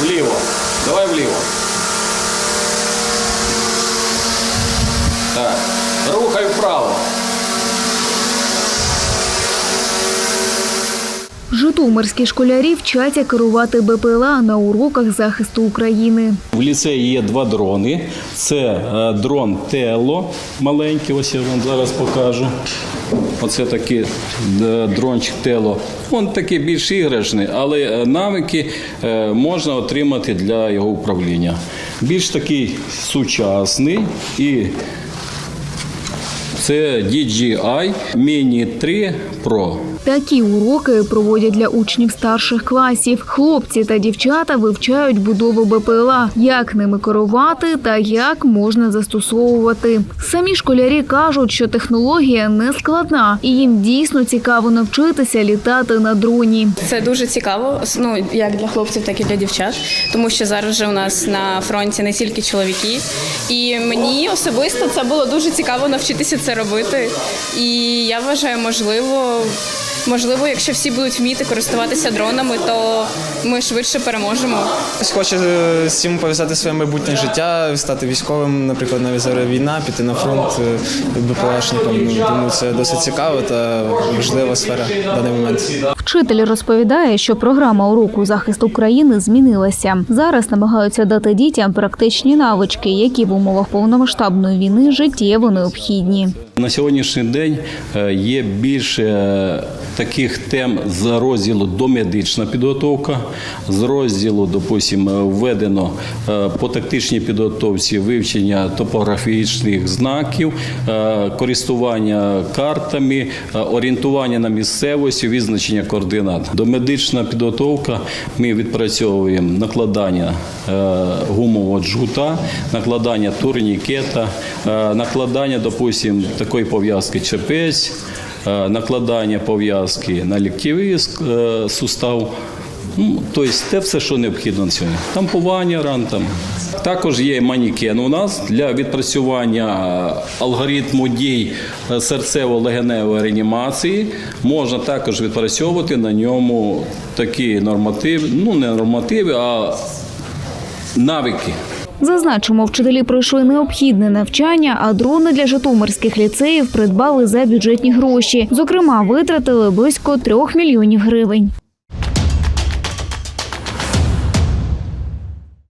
Вліво. Давай вліво. Так. Рухай вправо. Житомирські школярі вчаться керувати БПЛА на уроках захисту України. В ліцеї є два дрони. Це е, дрон Тело маленький, ось я вам зараз покажу. Оце такий е, дрончик Тело. Він такий більш іграшний, але е, навики можна отримати для його управління. Більш такий сучасний і це DJI Mini 3 Pro. Такі уроки проводять для учнів старших класів. Хлопці та дівчата вивчають будову БПЛА, як ними керувати та як можна застосовувати. Самі школярі кажуть, що технологія не складна, і їм дійсно цікаво навчитися літати на дроні. Це дуже цікаво, ну як для хлопців, так і для дівчат, тому що зараз вже у нас на фронті не тільки чоловіки. І мені особисто це було дуже цікаво навчитися це робити. І я вважаю, можливо, можливо, якщо всі будуть вміти користуватися дронами, то ми швидше переможемо. Хтось хоче е, з цим пов'язати своє майбутнє життя, стати військовим, наприклад, навіть зараз війна, піти на фронт е, БПЛАшником. Думаю, це досить цікаво та важлива сфера в даний момент. Вчитель розповідає, що програма уроку захисту України змінилася. Зараз намагаються дати дітям практичні навички, які в умовах повномасштабної війни життєво необхідні. На сьогоднішній день е, є більше е, таких тем з розділу домедична підготовка, з розділу, допустимо, введено е, по тактичній підготовці вивчення топографічних знаків, користування картами, орієнтування на місцевості, визначення координат. Домедична підготовка ми відпрацьовуємо накладання е, гумового джгута, накладання турнікета, е, накладання, допустим, такої пов'язки ЧПС, е, накладання пов'язки на ліктєвий сустав. Ну, тобто те все, що необхідно на сьогодні. Тампування ран там. Також є манікен у нас для відпрацювання е, алгоритму дій е, серцево-легеневої реанімації. Можна також відпрацьовувати на ньому такі нормативи, ну не нормативи, а навики. Зазначимо, вчителі пройшли необхідне навчання, а дрони для житомирських ліцеїв придбали за бюджетні гроші. Зокрема, витратили близько трьох мільйонів гривень.